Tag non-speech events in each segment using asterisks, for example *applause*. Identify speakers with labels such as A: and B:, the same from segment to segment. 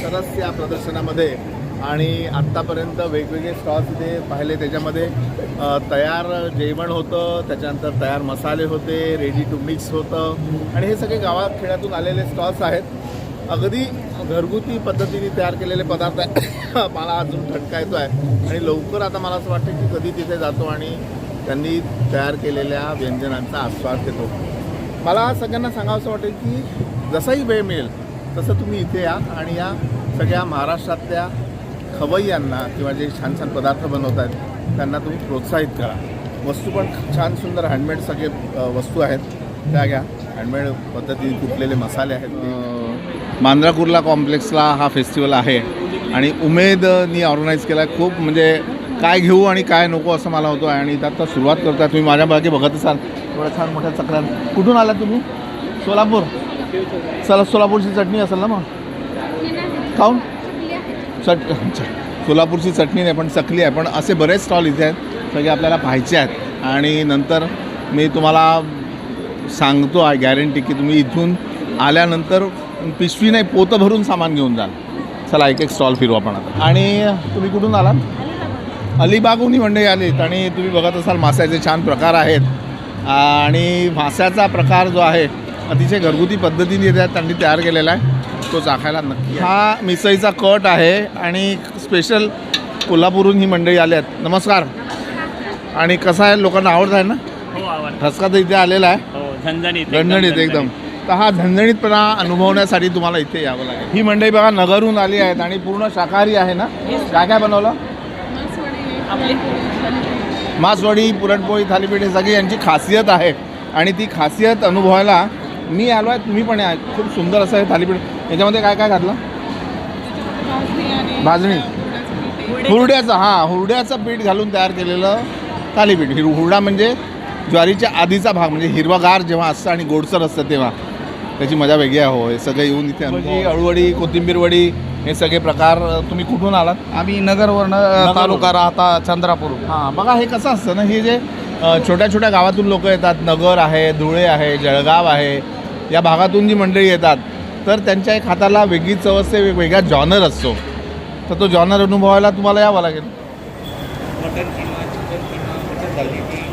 A: सरस या प्रदर्शनामध्ये आणि आत्तापर्यंत वेगवेगळे स्टॉल्स इथे पाहिले. त्याच्यामध्ये तयार जेवण होतं त्याच्यानंतर तयार मसाले होते रेडी टू मिक्स होतं आणि हे सगळे गावात खेड्यातून आलेले स्टॉल्स आहेत. अगदी घरगुती पद्धतीने तयार केलेले पदार्थ आहे *coughs* मला अजून ठटका येतो आहे आणि लवकर आता मला असं वाटतं की कधी तिथे जातो आणि त्यांनी तयार केलेल्या व्यंजनांचा आस्वाद घेतो. मला सगळ्यांना सांगावं वाटेल की जसाही वेळ मिळेल तसं तुम्ही इथे या आणि या सगळ्या महाराष्ट्रातल्या खवय्यांना किंवा जे छान छान पदार्थ बनवत आहेत त्यांना तुम्ही प्रोत्साहित करा. वस्तू पण छान सुंदर हँडमेड सगळे वस्तू आहेत त्या घ्या. हँडमेड पद्धतीने कुटलेले मसाले आहेत ते. मांद्रा कुर्ला कॉम्प्लेक्सला हा फेस्टिवल आहे आणि उमेदनी ऑर्गनाईज केला आहे. खूप म्हणजे काय घेऊ आणि काय नको असं मला होतं आणि आता सुरुवात करता तुम्ही माझ्या बाकी बघत असाल. एवढ्या छान मोठ्या चक्रात कुठून आला तुम्ही? सोलापूर. चला सोलापूरची चटणी असेल ना मग? खाऊन? चट अच्छा. सोलापूरची चटणी नाही पण चकली आहे. पण असे बरेच स्टॉल इथे आहेत सगळे आपल्याला पाहायचे आहेत. आणि नंतर मी तुम्हाला सांगतो आहे गॅरंटी की तुम्ही इथून आल्यानंतर पिशवी नाही पोतं भरून सामान घेऊन जाल. चला एक एक स्टॉल फिरू आपण आता. आणि तुम्ही कुठून आलात? अलिबागहून ही मंडळी आलीत आणि तुम्ही बघत असाल माशाचे छान प्रकार आहेत. आणि माशाचा प्रकार जो आहे अतिशय घरगुती पद्धतीने त्या त्यांनी तयार केलेला आहे. तो चाखायला नक्की हा मिसळीचा कट आहे आणि स्पेशल कोल्हापूरहून ही मंडळी आली आहेत. नमस्कार. आणि कसं आहे? लोकांना आवडत आहे ना?
B: हो
A: ठसका तर इथे आलेला आहे.
B: हो झणझणीत.
A: एकदम. तर हा झणझणीतपणा अनुभवण्यासाठी तुम्हाला इथे यावं लागेल. ही मंडळी बघा नगरहून आली आहेत आणि पूर्ण शाकाहारी आहे ना? काय काय बनवलं? मासवडी पुरणपोळी थालीपीठ हे सगळी यांची खासियत आहे. आणि ती खासियत अनुभवायला मी आलो आहे तुम्ही पण या खूप सुंदर असं आहे थालीपीठ. याच्यामध्ये काय काय घातलं? भाजणी. हुरड्याचं हां हुरड्याचं पीठ घालून तयार केलेलं थालीपीठ. हिर हुरडा म्हणजे ज्वारीच्या आधीचा भाग म्हणजे हिरवागार जेव्हा असतं आणि गोडसर असतं तेव्हा. त्याची मजा वेगळी आहे हो हे सगळं येऊन इथे भजी अळूवडी कोथिंबीर वडी हे सगळे प्रकार तुम्ही कुठून आलात?
C: आम्ही नगरवरनं. तालुका राहता चंद्रापूर
A: हां बघा हे कसं असतं ना हे जे छोट्या छोट्या गावातून लोक येतात नगर आहे धुळे आहे जळगाव आहे या भागातून जी मंडळी येतात तर त्यांच्या एक हाताला वेगळी चव असते वेग- वेगळा जॉनर असतो. तर तो जॉनर अनुभवायला तुम्हाला यावं लागेल.
B: Mutton keema chicken keema mutton thalipeeth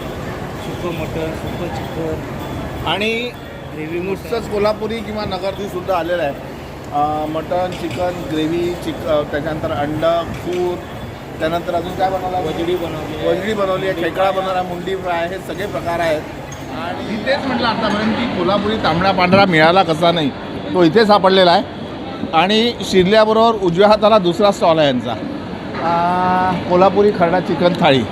B: सुकं मटन सुकं चिकन.
A: आणि
B: ग्रेव्ही
A: नुसतंच कोल्हापुरी किंवा नगरची सुद्धा आलेलं आहे. मटन चिकन ग्रेव्ही चिक त्याच्यानंतर अंड खूर त्यानंतर अजून काय बनवलं?
B: वजडी बनवली
A: वजडी बनवली आहे खेकडा बनवला मुंडी फ्राय हे सगळे प्रकार आहेत. आणि इथेच म्हटलं आतापर्यंत की कोल्हापुरी तांबडा पांढरा मिळाला कसा नाही तो इथे सापडलेला आहे. आणि शिरल्याबरोबर उजव्या हाताला दुसरा स्टॉल आहे यांचा. Kolhapuri kharda chicken thali.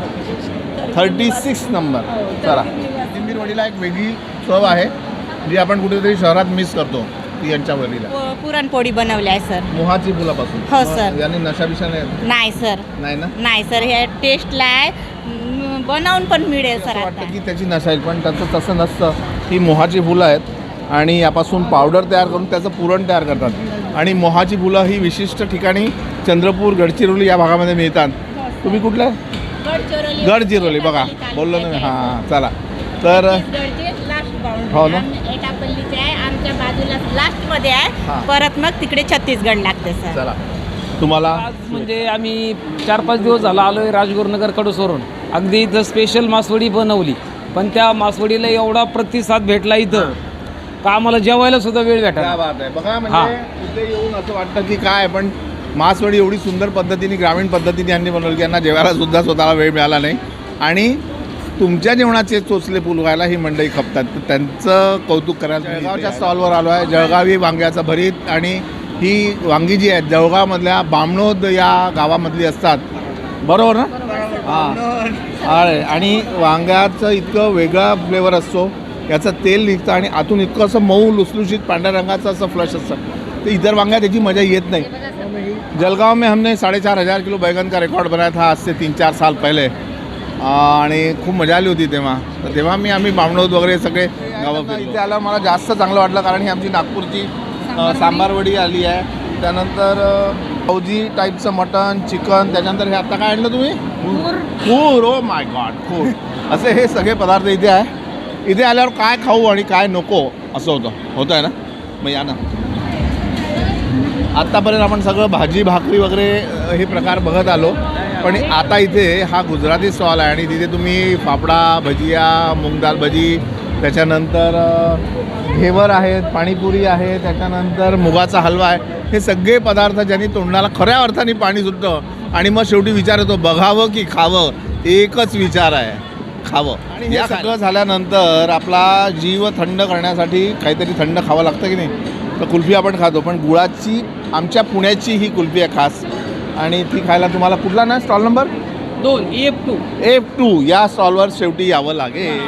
A: Thirty six number चला. कोथिंबीर वडीला एक वेगळी चव आहे जी आपण कुठेतरी शहरात मिस करतो ती यांच्या वडीला.
D: पुरणपोळी बनवली आहे सर
A: मोहाची फुलापासून.
D: हो, सर.
A: याने नशा बिशा नाही
D: नाही सर
A: नाही ना?
D: नाही सर हे टेस्टला आहे. बनवून पण मिळेल सर आता.
A: वाटतं की त्याची नसाईल पण त्याचं तसं नसतं. ही मोहाची फुलं आहेत आणि यापासून पावडर तयार करून त्याचं पुरण तयार करतात. आणि मोहाची फुलं ही विशिष्ट ठिकाणी चंद्रपूर गडचिरोली या भागामध्ये मिळतात. तुम्ही कुठले?
D: गडचिरोली.
A: गडचिरोली बघा. बोललो ना मी हां चला. तर
D: लास्ट
A: हो ना?
D: एटापल्लीचे आहे. आमच्या बाजूला लास्टमध्ये
A: हा.
D: आहे परत मग तिकडे छत्तीसगड लागते सर.
A: चला. तुम्हाला?
C: आज म्हणजे आम्ही चार पाच दिवस झाला आलोय राजगुरुनगर कडूसवरून अगदी इथं स्पेशल मासवडी बनवली. पण त्या मासवडीला एवढा प्रतिसाद भेटला इथं का आम्हाला जेवायला सुद्धा वेळ
A: बात आहे. बघा म्हणजे इथे येऊन असं वाटतं की काय पण मासवडी एवढी सुंदर पद्धतीने ग्रामीण पद्धतीने यांनी बनवली की यांना जेवायला सुद्धा स्वतःला वेळ मिळाला नाही. आणि तुमच्या जेवणाचे चोचले फुलवायला ही मंडई खपतात. तर त्यांचं कौतुक करायला जळगावच्या स्टॉलवर आलो आहे जळगावी वांग्याचं भरीत आणि ही वांगी जी आहेत जळगावमधल्या बामणोद या गावामधली असतात. बरोबर ना? हां. आहे आणि वांग्याचं इतकं वेगळा फ्लेवर असतो. याचं तेल निघतं आणि आतून इतकं असं मऊ लुसलुशीत पांढऱ्या रंगाचं असं फ्लश असतं. तर इतर वांग्या त्याची मजा येत नाही. जलगाव में हमने साढ़े चार हज़ार किलो बैगन का रेकॉर्ड बनाया था आज से तीन चार साल पहले. आणि खूप मजा आली होती तेव्हा. तर तेव्हा मी आम्ही बामणोद वगैरे सगळे गावात इथे आल्यावर मला जास्त चांगलं वाटलं कारण ही आमची नागपूरची सांबारवडी आली आहे. त्यानंतर फौजी टाईपचं मटन चिकन त्याच्यानंतर हे आता काय आणलं तुम्ही? खूर ओ माय गॉड खूर असे हे सगळे पदार्थ इथे आहे. इथे आल्यावर काय खाऊ आणि काय नको असं होतं. होतं आहे ना? मग या ना. आत्तापर्यंत आपण सगळं भाजी भाकरी वगैरे हे प्रकार बघत आलो. पण आता इथे हा गुजराती स्टॉल आहे आणि तिथे तुम्ही फाफडा भजिया मूग दाल भजी त्याच्यानंतर घेवर आहेत पाणीपुरी आहे त्याच्यानंतर मुगाचा हलवा आहे. हे सगळे पदार्थ ज्यांनी तोंडाला खऱ्या अर्थाने पाणी सुटतं आणि मग शेवटी विचार येतो बघावं की खावं? एकच विचार आहे खावं. आणि या सगळं झाल्यानंतर आपला जीव थंड करण्यासाठी काहीतरी थंड खावं लागतं की नाही? तर कुल्फी आपण खातो पण गुळाची आमच्या पुण्याची ही कुल्फी आहे खास. आणि ती खायला तुम्हाला कुठला ना स्टॉल नंबर?
C: दोन एफ टू.
A: F two. या स्टॉलवर शेवटी यावं लागेल.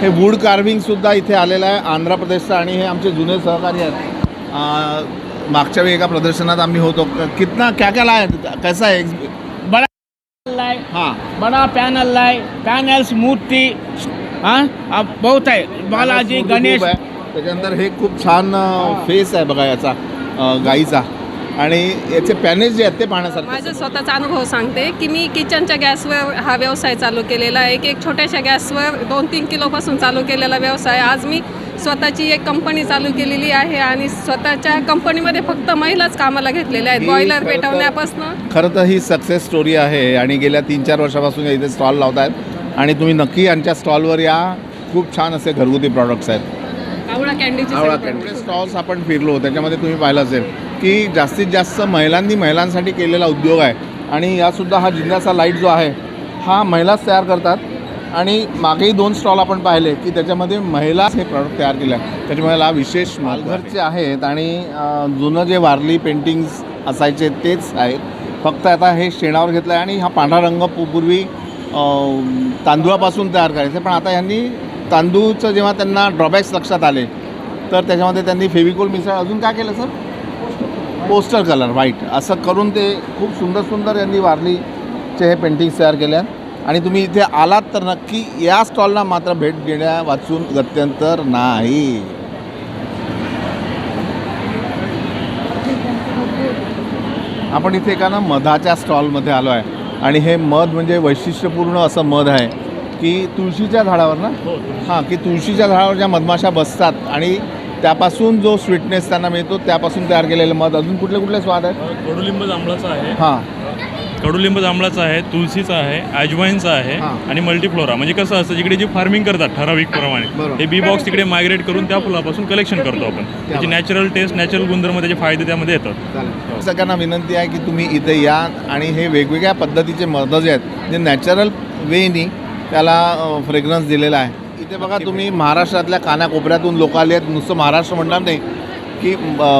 A: हे वूड कार्विंगसुद्धा इथे आलेलं आहे आंध्र प्रदेशचं आणि हे आमचे जुने सहकारी आहेत. मागच्या वेळी एका प्रदर्शनात आम्ही होतो. कितना क्या क्या लाया? कैसा है?
C: बड़ा लाए
A: हां.
C: बड़ा पैनल लाए पैनल्स मूर्ति हाँ बहुत है। बालाजी गणेश।
A: आहे. त्याच्यानंतर हे खूप छान फेस आहे बघा याचा गाईचा. आणि याचे पॅनेज जे आहेत ते पाहण्यासारखे.
E: माझा स्वतःचा अनुभव सांगते की मी किचनच्या गॅसवर हा व्यवसाय चालू केलेला आहे. एक एक छोट्याशा गॅसवर दोन तीन किलोपासून चालू केलेला व्यवसाय आज मी स्वतःची एक कंपनी चालू केलेली आहे आणि स्वतःच्या कंपनीमध्ये फक्त महिलाच कामाला घेतलेल्या आहेत.
A: ही
E: बॉयलर
A: खरं तर-
E: पेटवण्यापासून.
A: खरं तर ही सक्सेस स्टोरी आहे आणि गेल्या तीन चार वर्षापासून इथे स्टॉल लावत आहेत आणि तुम्ही नक्की यांच्या स्टॉलवर या. खूप छान असे घरगुती प्रॉडक्ट्स आहेत.
E: आवळा
A: आवळा कॅन्डी स्टॉल्स आपण फिरलो. त्याच्यामध्ये तुम्ही पाहिलं असेल. की जास्तीत जास्त महिलांनी महिलांसाठी केलेला उद्योग आहे. आणि यासुद्धा हा जिल्ह्याचा लाइट जो आहे हा महिलाच तयार करतात. आणि मागेही दोन स्टॉल आपण पाहिले की त्याच्यामध्ये महिलाच हे प्रॉडक्ट तयार केलं आहे. त्याच्यामुळे ला विशेष मालघरचे आहेत आणि जुनं जे वारली पेंटिंग्स असायचे तेच आहेत. फक्त आता हे शेणावर घेतलं आहे आणि हा पांढरा रंग पूर्वी तांदूळापासून तयार करायचे. पण आता यांनी तांदूळचं जेव्हा त्यांना ड्रॉबॅक्स लक्षात आले तर त्याच्यामध्ये त्यांनी फेविकोल मिसळ अजून काय केलं सर? पोस्टर कलर व्हाईट असं करून ते खूप सुंदर सुंदर यांनी वारलीचे हे पेंटिंग्स तयार केल्या. आणि तुम्ही इथे आलात तर नक्की या स्टॉलला मात्र भेट देण्या वाचून गत्यंतर नाही. आपण इथे एका ना मधाच्या स्टॉलमध्ये आलो आहे. आणि हे मध म्हणजे वैशिष्ट्यपूर्ण असं मध आहे की तुळशीच्या झाडावर ना? हां की तुळशीच्या झाडावर ज्या मधमाशा बसतात आणि त्यापासून जो स्वीटनेस त्यांना मिळतो त्यापासून तयार केलेलं मध. अजून कुठले कुठले स्वाद आहेत?
F: कडुलिंब जांभळाचा आहे.
A: हां.
F: कडुलिंब जांभळाचा आहे तुळशीचा आहे आजवाईनचा आहे
A: हां.
F: आणि मल्टीफ्लोरा म्हणजे कसं असतं जिकडे जे फार्मिंग करतात ठराविक प्रमाणे.
A: बरोबर.
F: हे बी बॉक्स तिकडे मायग्रेट करून त्या फुलापासून कलेक्शन करतो आपण. त्याची नॅचरल टेस्ट नॅचरल गुणधर्म त्याचे फायदे त्यामध्ये येतात.
A: चालेल. सगळ्यांना विनंती आहे की तुम्ही इथे या आणि हे वेगवेगळ्या पद्धतीचे मध जे आहेत जे नॅचरल वेनी त्याला फ्रेग्रन्स दिलेला आहे. इथे बघा तुम्ही महाराष्ट्रातल्या कानाकोपऱ्यातून लोक आले आहेत. नुसतं महाराष्ट्र म्हणणार नाही की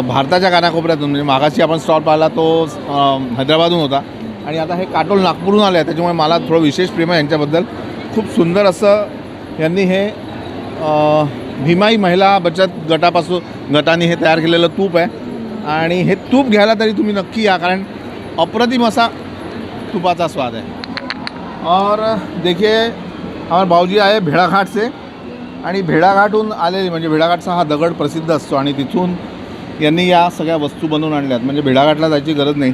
A: भारताच्या कानाकोपऱ्यातून. म्हणजे मागाशी आपण स्टॉल पाहिला तो हैदराबादहून होता. आणि आता हे काटोल नागपूरहून आले आहे त्याच्यामुळे मला थोडं विशेष प्रेम आहे यांच्याबद्दल. खूप सुंदर असं यांनी हे भीमाई महिला बचत गटापासून गटाने हे तयार केलेलं तूप आहे. आणि हे तूप घ्यायला तरी तुम्ही नक्की या कारण अप्रतिम असा तुपाचा स्वाद आहे. और देखिए आम्हाला भाऊजी आहे भेडाघाटचे आणि भेड़ाघाटहून आलेली म्हणजे भेड़ाघाटचा हा दगड प्रसिद्ध असतो. आणि तिथून यांनी या सगळ्या वस्तू बनवून आणल्यात. म्हणजे भेड़ाघाटला जायची गरज नाही.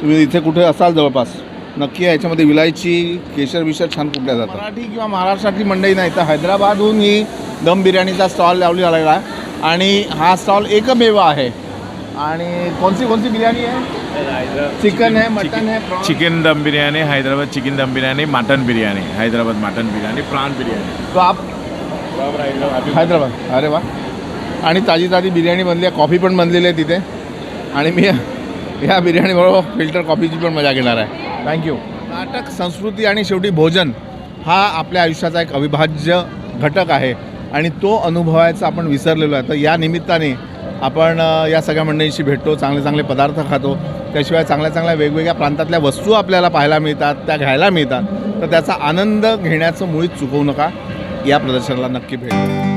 A: तुम्ही इथे कुठे असाल जवळपास नक्की याच्यामध्ये विलायची केशर विशर छान कुठल्या जातात. मराठी किंवा महाराष्ट्रातली मंडई नाही तर हैदराबादहून ही दम बिर्याणीचा स्टॉल लावली आलेला आहे. आणि हा स्टॉल एकमेव आहे. आणि कोणती कोणती बिर्याणी आहे? चिकन आहे मटन आहे prawn
G: चिकन दम biryani Hyderabad chicken dum biryani mutton biryani Hyderabad mutton biryani प्राण बिरयानी
A: तो आप हैदराबाद अरे वा. आणि ताजी ताजी बिर्याणी बनली आहे कॉफी पण बनलेली आहे तिथे. आणि मी या बिर्याणीबरोबर फिल्टर कॉफीची पण मजा घेणार आहे. थँक्यू नाटक संस्कृती आणि शेवटी भोजन हा आपल्या आयुष्याचा एक अविभाज्य घटक आहे. आणि तो अनुभवायचा आपण विसरलेलो आहे. तर या निमित्ताने आपण या सगळ्या मंडळींशी भेटतो चांगले चांगले पदार्थ खातो. त्याशिवाय चांगल्या चांगल्या वेगवेगळ्या प्रांतातल्या वस्तू आपल्याला पाहायला मिळतात त्या घ्यायला मिळतात तर त्याचा आनंद घेण्याचं मुळीच चुकवू नका या प्रदर्शनाला नक्की भेट द्या.